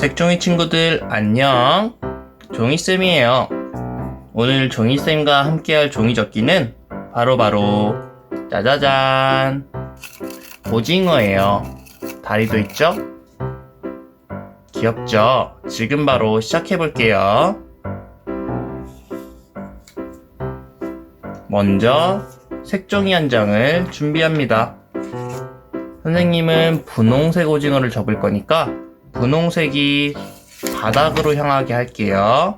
색종이 친구들 안녕. 종이쌤이에요. 오늘 종이쌤과 함께할 종이접기는 바로 바로 짜자잔. 오징어예요. 다리도 있죠? 귀엽죠? 지금 바로 시작해 볼게요. 먼저 색종이 한 장을 준비합니다. 선생님은 분홍색 오징어를 접을 거니까 분홍색이 바닥으로 향하게 할게요.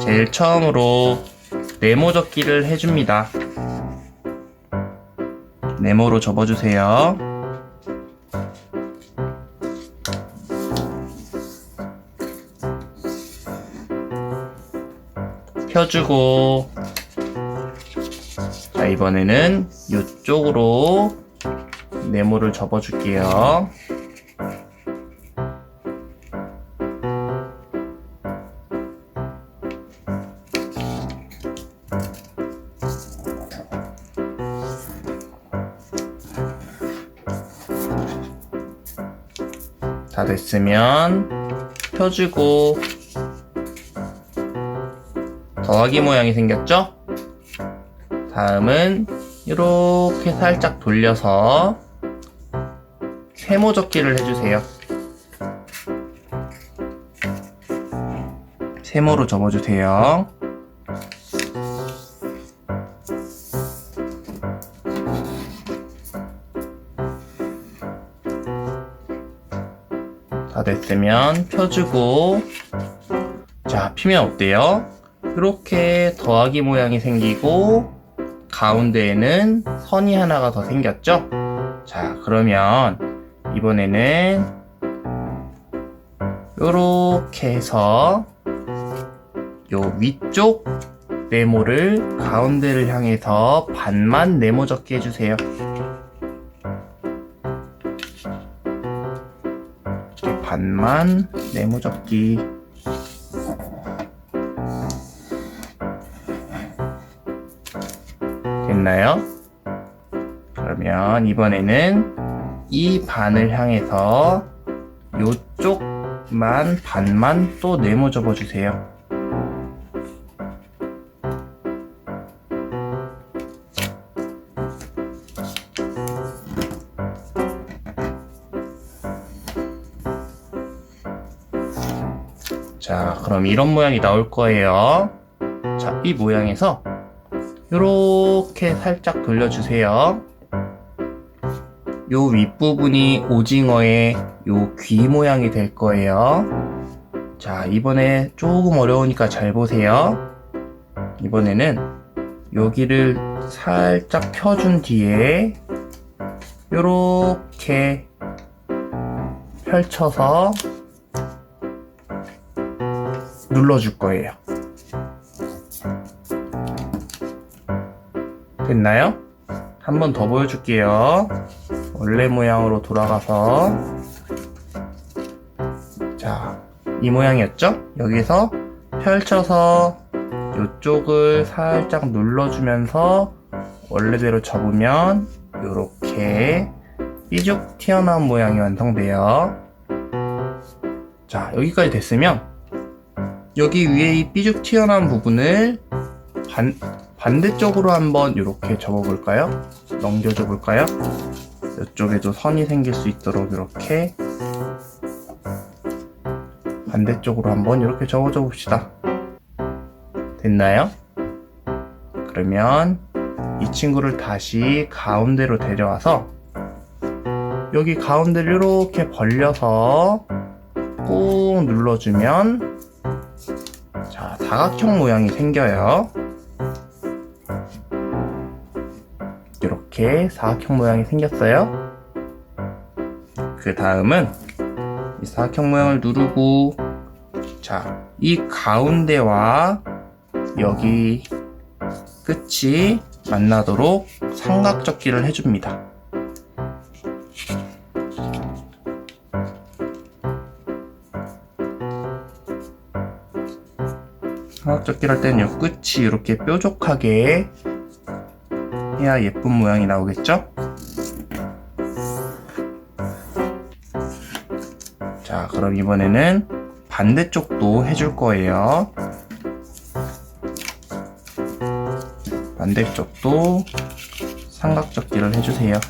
제일 처음으로 네모 접기를 해줍니다. 네모로 접어주세요. 펴주고 자 이번에는 이쪽으로 네모를 접어줄게요. 다 됐으면 펴주고 더하기 모양이 생겼죠? 다음은 이렇게 살짝 돌려서 세모 접기를 해주세요. 세모로 접어주세요. 다 됐으면 펴주고 자 피면 어때요? 이렇게 더하기 모양이 생기고 가운데에는 선이 하나가 더 생겼죠? 자 그러면 이번에는 이렇게 해서 요 위쪽 네모를 가운데를 향해서 반만 네모 적게 해주세요. 반만 네모 접기 됐나요? 그러면 이번에는 이 반을 향해서 요쪽만 반만 또 네모 접어주세요. 자, 그럼 이런 모양이 나올 거예요. 자, 이 모양에서 이렇게 살짝 돌려주세요. 요 윗부분이 오징어의 요 귀 모양이 될 거예요. 자, 이번에 조금 어려우니까 잘 보세요. 이번에는 여기를 살짝 펴준 뒤에 요렇게 펼쳐서 눌러줄 거예요. 됐나요? 한 번 더 보여줄게요. 원래 모양으로 돌아가서 자, 이 모양이었죠? 여기서 펼쳐서 이쪽을 살짝 눌러주면서 원래대로 접으면 이렇게 삐죽 튀어나온 모양이 완성돼요. 자, 여기까지 됐으면 여기 위에 이 삐죽 튀어나온 부분을 반, 반대쪽으로 한번 이렇게 접어볼까요? 넘겨줘 볼까요? 이쪽에도 선이 생길 수 있도록 이렇게 반대쪽으로 한번 이렇게 접어줘 봅시다. 됐나요? 그러면 이 친구를 다시 가운데로 데려와서 여기 가운데를 이렇게 벌려서 꾹 눌러주면 자 사각형 모양이 생겨요. 이렇게 사각형 모양이 생겼어요. 그 다음은 이 사각형 모양을 누르고 자, 이 가운데와 여기 끝이 만나도록 삼각접기를 해줍니다. 삼각접기를 할 때는 이 끝이 이렇게 뾰족하게 해야 예쁜 모양이 나오겠죠? 그럼 이번에는 반대쪽도 해줄 거예요. 반대쪽도 삼각접기를 해주세요.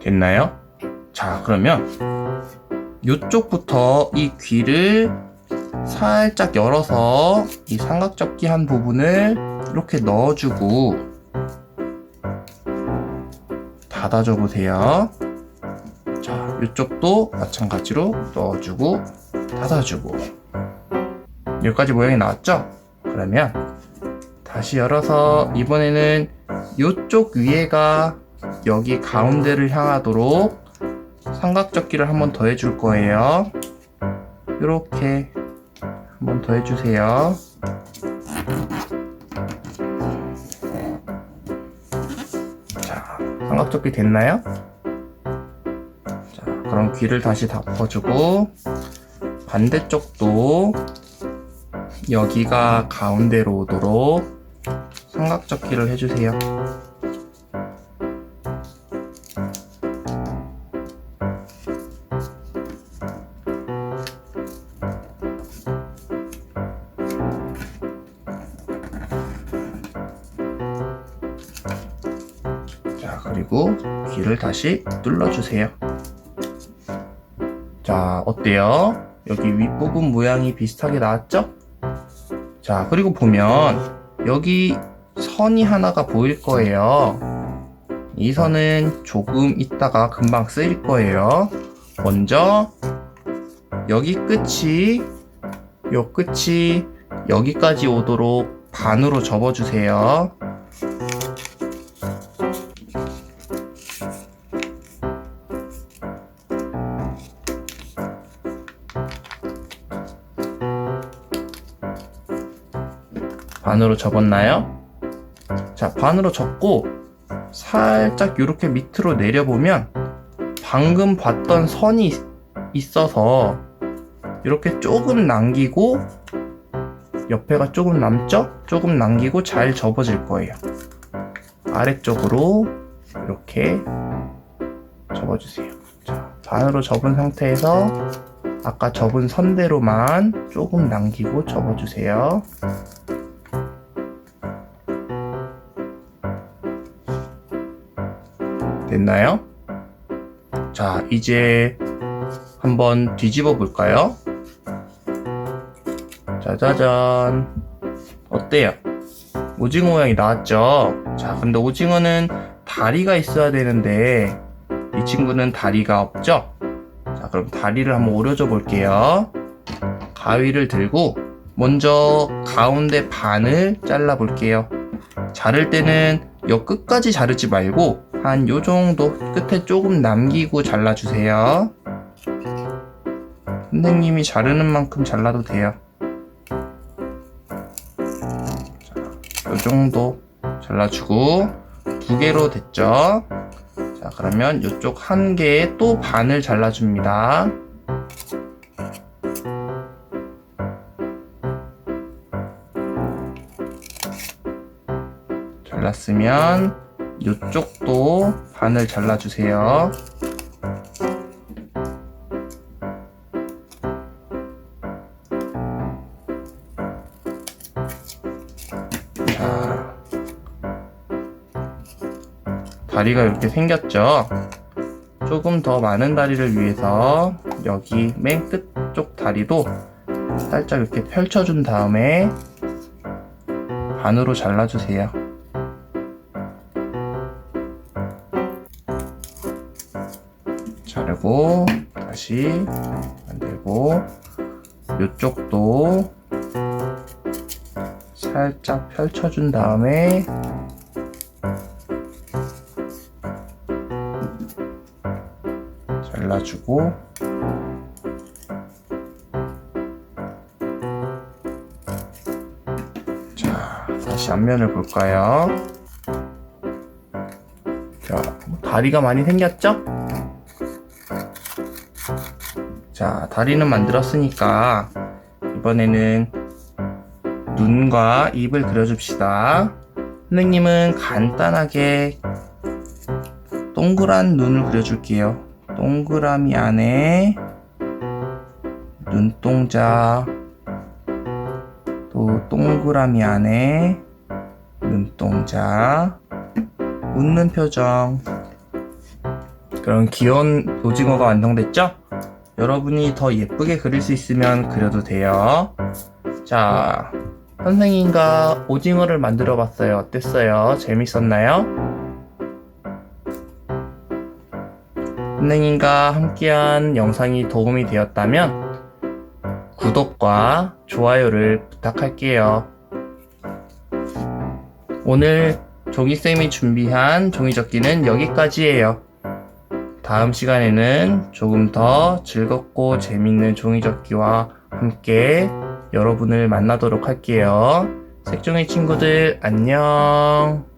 됐나요? 자, 그러면 이쪽부터 이 귀를 살짝 열어서 이 삼각접기 한 부분을 이렇게 넣어주고 닫아줘 보세요. 자, 이쪽도 마찬가지로 넣어주고 닫아주고 여기까지 모양이 나왔죠? 그러면 다시 열어서 이번에는 이쪽 위에가 여기 가운데를 향하도록 삼각접기를 한 번 더 해줄 거예요. 이렇게 한 번 더 해주세요. 자, 삼각접기 됐나요? 자, 그럼 귀를 다시 덮어주고 반대쪽도 여기가 가운데로 오도록 삼각접기를 해주세요. 그리고 귀를 다시 눌러주세요. 자, 어때요? 여기 윗부분 모양이 비슷하게 나왔죠? 자, 그리고 보면 여기 선이 하나가 보일 거예요. 이 선은 조금 있다가 금방 쓰일 거예요. 먼저 여기 끝이 요 끝이 여기까지 오도록 반으로 접어주세요. 반으로 접었나요? 자, 반으로 접고 살짝 이렇게 밑으로 내려보면 방금 봤던 선이 있어서 이렇게 조금 남기고 옆에가 조금 남죠? 조금 남기고 잘 접어질 거예요. 아래쪽으로 이렇게 접어주세요. 자, 반으로 접은 상태에서 아까 접은 선대로만 조금 남기고 접어주세요. 됐나요? 자, 이제 한번 뒤집어 볼까요? 짜자잔. 어때요? 오징어 모양이 나왔죠? 자, 근데 오징어는 다리가 있어야 되는데 이 친구는 다리가 없죠? 자, 그럼 다리를 한번 오려줘 볼게요. 가위를 들고 먼저 가운데 반을 잘라 볼게요. 자를 때는 요 끝까지 자르지 말고 한 요 정도 끝에 조금 남기고 잘라주세요. 선생님이 자르는 만큼 잘라도 돼요. 자, 요 정도 잘라주고 두 개로 됐죠? 자, 그러면 이쪽 한 개에 또 반을 잘라줍니다. 잘랐으면 이쪽도 반을 잘라주세요. 자, 다리가 이렇게 생겼죠? 조금 더 많은 다리를 위해서 여기 맨 끝 쪽 다리도 살짝 이렇게 펼쳐준 다음에 반으로 잘라주세요. 자르고 다시 만들고 이쪽도 살짝 펼쳐준 다음에 잘라주고 자 다시 앞면을 볼까요? 자, 다리가 많이 생겼죠? 자, 다리는 만들었으니까 이번에는 눈과 입을 그려줍시다. 선생님은 간단하게 동그란 눈을 그려줄게요. 동그라미 안에 눈동자 또 동그라미 안에 눈동자 웃는 표정 그런 귀여운 오징어가 완성됐죠? 여러분이 더 예쁘게 그릴 수 있으면 그려도 돼요. 자, 선생님과 오징어를 만들어 봤어요. 어땠어요? 재밌었나요? 선생님과 함께한 영상이 도움이 되었다면 구독과 좋아요를 부탁할게요. 오늘 종이쌤이 준비한 종이접기는 여기까지예요. 다음 시간에는 조금 더 즐겁고 재밌는 종이접기와 함께 여러분을 만나도록 할게요. 색종이 친구들 안녕.